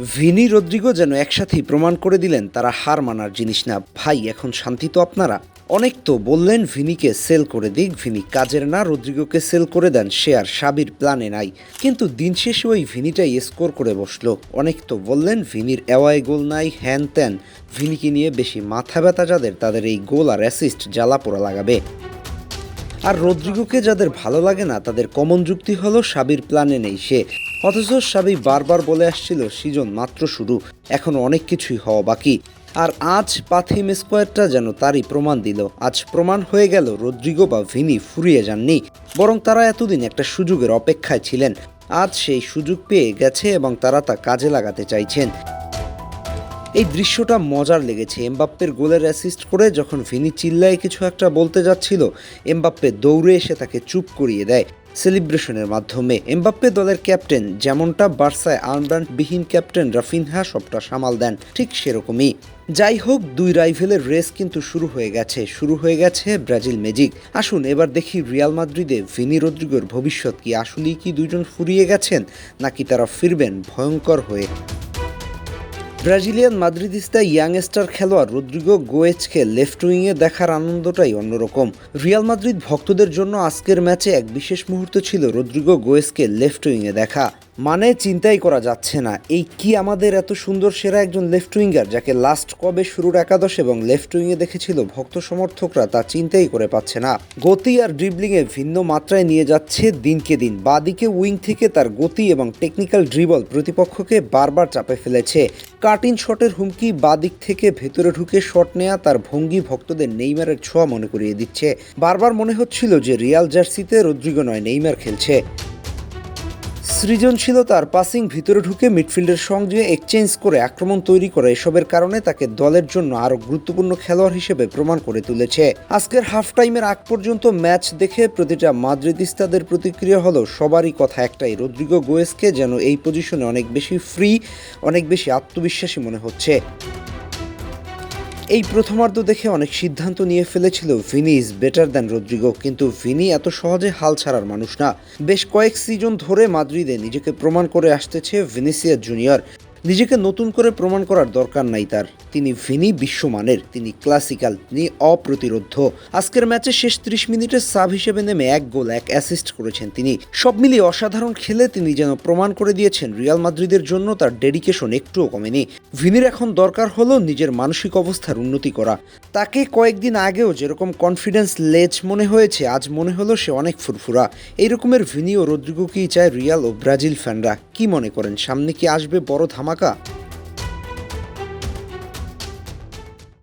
Vini Rodrigo যেন একসাথেই প্রমাণ করে দিলেন তারা হার মানার জিনিস না। ভাই, এখন শান্তি তো আপনারা। অনেক তো বললেন ভিনিকে সেল করে দিক, ভিনি কাজের না, রদ্রিগোকে সেল করে দেন, সে আর সাবির প্ল্যানে নাই। কিন্তু দিন শেষে ওই ভিনিটাই স্কোর করে বসল। অনেক তো বললেন ভিনির অ্যাওয়াই গোল নাই, হ্যান ত্যান। ভিনিকে নিয়ে বেশি মাথা ব্যথা যাদের, তাদের এই গোল আর অ্যাসিস্ট জ্বালা পোড়া লাগাবে। আর রদ্রিগোকে যাদের ভালো লাগে না, তাদের কমন যুক্তি হলো সাবির প্ল্যানে নেই সে। অথচ সাবি বারবার বলে আসছিল, সিজন, মাত্র শুরু, এখন অনেক কিছুই হওয়া বাকি। আর আজ পাথিম স্কোয়ারটা যেন তারই প্রমাণ দিল। আজ প্রমাণ হয়ে গেল রদ্রিগো বা ভিনি ফুরিয়ে যাননি, বরং তারা এতদিন একটা সুযোগের অপেক্ষায় ছিলেন। আজ সেই সুযোগ পেয়ে গেছে এবং তারা তা কাজে লাগাতে চাইছেন। এই দৃশ্যটা মজার লেগেছে। এমবাপ্পের গোলের অ্যাসিস্ট করে যখন ভিনি চিল্লায় কিছু একটা বলতে যাচ্ছিল, এমবাপ্পে দৌড়ে এসে তাকে চুপ করিয়ে দেয়। সেলিব্রেশনের মাধ্যমে এমবাপ্পে দলের ক্যাপ্টেন যেমনটা বার্সায় আর্মব্রান্ডবিহীন ক্যাপ্টেন রাফিনহা সবটা সামাল দেন, ঠিক সেরকমই। যাই হোক, দুই রাইভেলের রেস কিন্তু শুরু হয়ে গেছে, শুরু হয়ে গেছে ব্রাজিল ম্যাজিক। আসুন, এবার দেখি রিয়াল মাদ্রিদে ভিনি রদ্রিগোর ভবিষ্যৎ কি, আসলেই কি দুজন ফুরিয়ে গেছেন, নাকি তারা ফিরবেন ভয়ঙ্কর হয়ে? ব্রাজিলিয়ান মাদ্রিদিস্তা ইয়াংস্টার খেলোয়াড় রদ্রিগো গোয়েজকে লেফট উইংয়ে দেখার আনন্দটাই অন্যরকম। রিয়াল মাদ্রিদ ভক্তদের জন্য আজকের ম্যাচে এক বিশেষ মুহূর্ত ছিল রদ্রিগো গোয়েজকে লেফট উইংয়ে দেখা। মানে চিন্তাই করা যাচ্ছে না। এই কি আমাদের এত সুন্দর সেরা একজন লেফট উইঙ্গার যাকে লাস্ট কবে শুরুর একাদশ এবং লেফট উইংয়ে দেখেছিল ভক্ত সমর্থকরা তা চিন্তাই করে পাচ্ছে না। গতি আর ড্রিবলিংয়ে ভিন্ন মাত্রায় নিয়ে যাচ্ছে দিনকে দিন। বাদিকে উইং থেকে তার গতি এবং টেকনিক্যাল ড্রিবল প্রতিপক্ষকে বারবার চাপে ফেলেছে। কাটিং শটের হুমকি বাদিক থেকে ভেতরে ঢুকে শট নেয়া তার ভঙ্গি ভক্তদের নেইমারের ছোঁয়া মনে করিয়ে দিচ্ছে। বারবার মনে হচ্ছিল যে রিয়াল জার্সিতে রদ্রিগো নয়, নেইমার খেলছে। সৃজনশীলতার পাসিং ভিতরে ঢুকে মিডফিল্ডের সঙ্গে এক্সচেঞ্জ করে আক্রমণ তৈরি করে এসবের কারণে তাকে দলের জন্য আরও গুরুত্বপূর্ণ খেলোয়াড় হিসেবে প্রমাণ করে তুলেছে। আজকের হাফ টাইমের আগ পর্যন্ত ম্যাচ দেখে প্রতিটা মাদ্রিদিস্তাদের প্রতিক্রিয়া হলো সবারই কথা একটাই রদ্রিগো গোয়েসকে যেন এই পজিশনে অনেক বেশি ফ্রি অনেক বেশি আত্মবিশ্বাসী মনে হচ্ছে। এই প্রথমার্ধ দেখে অনেক সিদ্ধান্ত নিয়ে ফেলেছিল Vini is better than Rodrygo, কিন্তু ভিনি এত সহজে হাল ছাড়ার মানুষ না। বেশ কয়েক সিজন ধরে মাদ্রিদে নিজেকে প্রমাণ করে আসতেছে ভিনিসিয়া জুনিয়র। নিজেকে নতুন করে প্রমাণ করার দরকার নাই তার। তিনি ভিনি বিশ্বমানের, তিনি ক্লাসিক্যাল তিনি অপ্রতিরোধ্য। আজকের ম্যাচে শেষ ত্রিশ মিনিটে সাব হিসেবে নেমে এক গোল, এক অ্যাসিস্ট করেছেন তিনি। সব মিলিয়ে অসাধারণ খেলে তিনি যেন প্রমাণ করে দিয়েছেন রিয়াল মাদ্রিদের জন্য তার ডেডিকেশন একটুও কমেনি। ভিনির এখন দরকার হলো নিজের মানসিক অবস্থার উন্নতি করা। তাকে কয়েকদিন আগেও যেরকম কনফিডেন্স লেজ মনে হয়েছে, আজ মনে হলো সে অনেক ফুরফুরা। এই রকমের ভিনি ও রদ্রিগোকেই চায় রিয়াল ও ব্রাজিল ফ্যানরা কি মনে করেন, সামনে কি আসবে বড় ধামাকা?